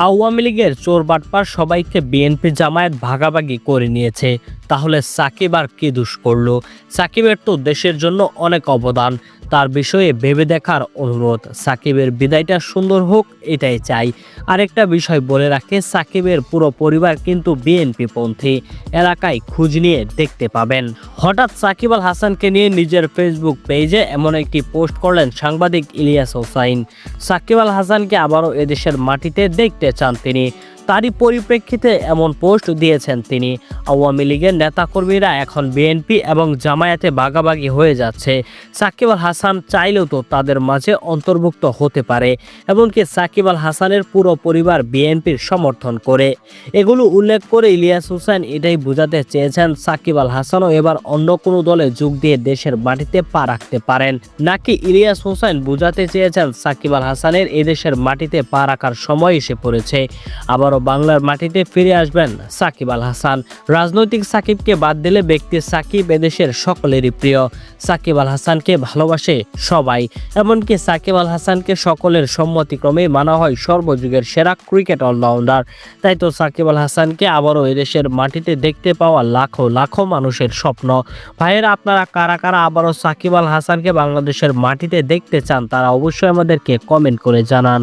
আওয়ামী লীগের চোর বাটপার সবাইকে বিএনপি জামায়াত ভাগাভাগি করে নিয়েছে। তাহলে সাকিব আর কি দুষ করল? সাকিবের তো দেশের জন্য অনেক অবদান। তার বিষয়ে ভেবে দেখার অনুরোধ। সাকিবের বিদায়টা সুন্দর হোক, এটাই চাই। আরেকটা বিষয় বলে রাখে, সাকিবের পুরো পরিবার কিন্তু বিএনপি পন্থী এলাকায় খোঁজ নিয়ে দেখতে পাবেন। হঠাৎ সাকিব আল হাসানকে নিয়ে নিজের ফেসবুক পেজে এমন একটি পোস্ট করলেন সাংবাদিক ইলিয়াস হোসাইন। সাকিব আল হাসানকে আবারও এদেশের মাটিতে দেখতে চান তিনি। তারই পরিপ্রেক্ষিতে এমন পোস্ট দিয়েছেন তিনি। আওয়ামী লীগের নেতাকর্মীরা এখন বিএনপি এবং জামায়াতে ভাগাভাগি হয়ে যাচ্ছে। সাকিব আল হাসান চাইলেও তো তাদের মাঝে অন্তর্ভুক্ত হতে পারে, এমনকি সাকিব আল হাসানের পুরো পরিবার বিএনপির সমর্থন করে। এগুলো উল্লেখ করে ইলিয়াস হোসেন এটাই বোঝাতে চেয়েছেন, সাকিব আল হাসানও এবার অন্য কোনো দলে যোগ দিয়ে দেশের মাটিতে পা রাখতে পারেন। নাকি ইলিয়াস হোসেন বোঝাতে চেয়েছেন, সাকিব আল হাসানের এদেশের মাটিতে পা রাখার সময় এসে পড়েছে। আবারও বাংলার মাটিতে ফিরে আসবেন সাকিব আল হাসান। রাজনৈতিক সাকিবকে বাদ দিলে ব্যক্তি সাকিব এদেশের সকলেরই প্রিয়। সাকিব আল হাসানকে ভালোবাসে সবাই, এমনকি সাকিব আল হাসানকে সকলের সম্মতিক্রমে মানা হয় সর্বযুগের সেরা ক্রিকেট অলরাউন্ডার। তাই তো সাকিব আল হাসানকে আবারও এদেশের মাটিতে দেখতে পাওয়া লাখো লাখো মানুষের স্বপ্ন। ভাইয়েরা, আপনারা কারা কারা আবারও সাকিব আল হাসানকে বাংলাদেশের মাটিতে দেখতে চান, তারা অবশ্যই আমাদেরকে কমেন্ট করে জানান।